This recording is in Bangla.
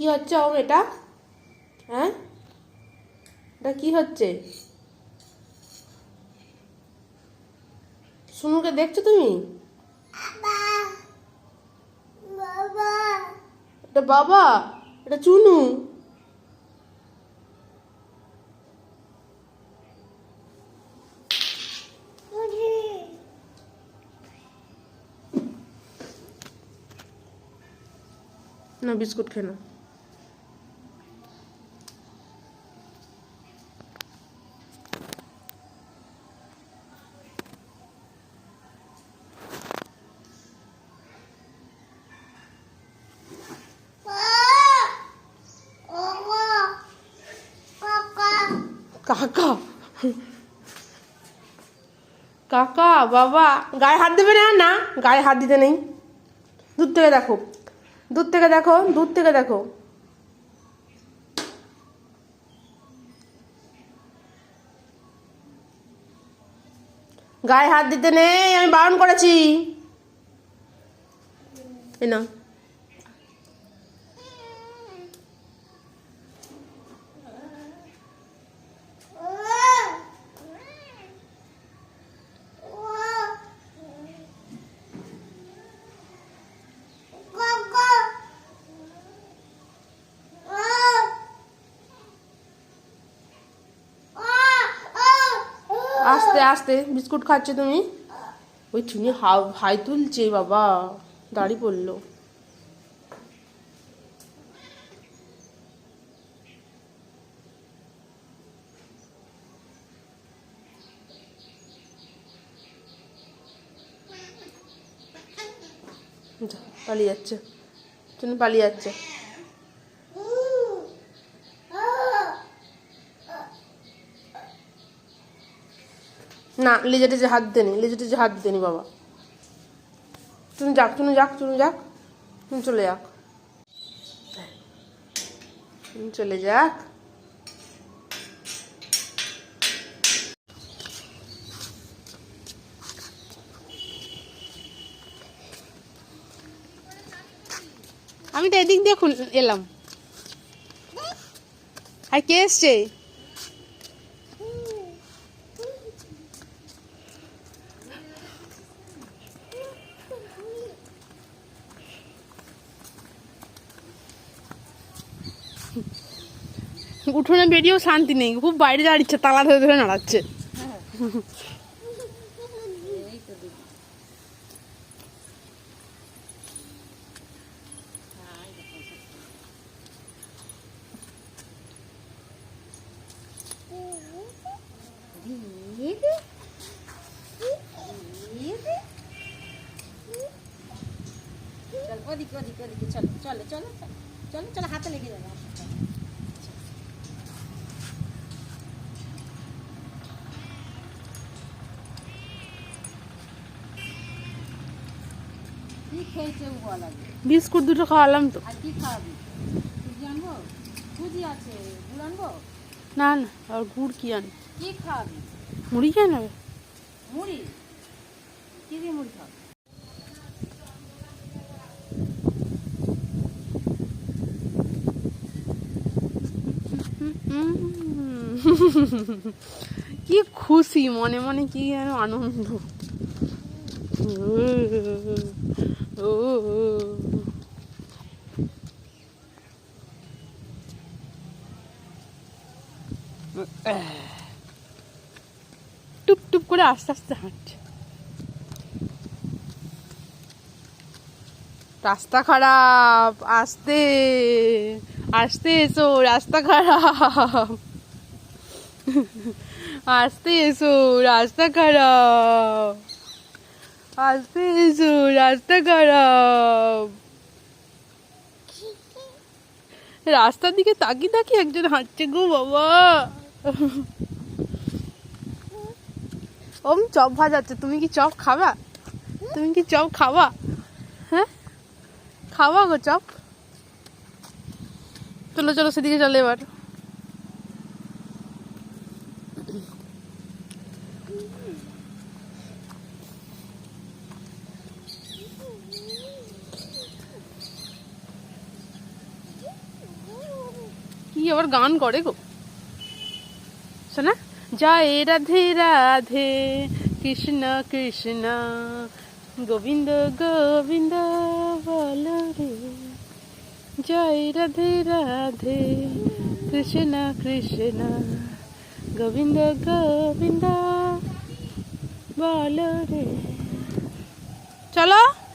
কি হচ্ছে ওম এটা? হ্যাঁ? এটা কি হচ্ছে? সুনুকে দেখছ তুমি? এটা বাবা এটা চুনু। না বিস্কুট খেয়ে কাকা। কাকা, বাবা। গায়ে হাত দেবে না? না, গায়ে হাত দিতে নেই। দূর থেকে দেখো। দূর থেকে দেখো, দূর থেকে দেখো। গায়ে হাত দিতে নেই, আমি বারণ করেছি। না আস্তে আস্তে, বিস্কুট খাচ্ছে তুমি? ওই চুনি হাই হাই তুলছে বাবা, দাড়ি পড়ল পালিয়ে যাচ্ছে। চুনি পালিয়ে যাচ্ছে। না লেজে টেজে হাত দেনি লেজে টেজে হাত দেনি বাবা। তুমি যাক তুমি যাক তুমি যাক, তুমি চলে যাক। চলে যাক। আমি তো এদিক দিয়ে এলাম। আর কে এসছে? উঠোনে বেরিয়েও শান্তি নেই, খুব বাইরে ইচ্ছা, তালা ধরে ধরে নাড়াচ্ছে। ওদিকে ওদিকে ওদিকে, চলো চলো চলো চলো চলো, হাতে লেগে যাবে। বিস্কুট দুটো খাওয়ালাম তো। না না আর গুড় কি আন মুড়ি নেবে? মুড়ি? কি দিয়ে মুড়ি খাওয়াবি? কি খুশি মনে মনে কি যেন আনন্দ। টুপ টুপ করে আস্তে আস্তে হাঁটছে। রাস্তা খারাপ, আসতে আসতে এসো রাস্তা খারাপ। আসতে এসো রাস্তা খারাপ। আসতে রাস্তা খারাপ। রাস্তার দিকে তাকিয়ে তাকিয়ে একজন হাঁটছে গো বাবা। ওম, চপ ভাজাচ্ছে। তুমি কি চপ খাবা? তুমি কি চপ খাবা? হ্যাঁ? খাওয়া গো চপ। চলো চলো, সেদিকে চলো এবার। আবার গান করে গো? শোনা? জয় রাধে রাধে, কৃষ্ণ কৃষ্ণ, গোবিন্দ গোবিন্দ বল রে। জয় রাধে রাধে, কৃষ্ণ কৃষ্ণ, গোবিন্দ গোবিন্দ বল রে। চলো।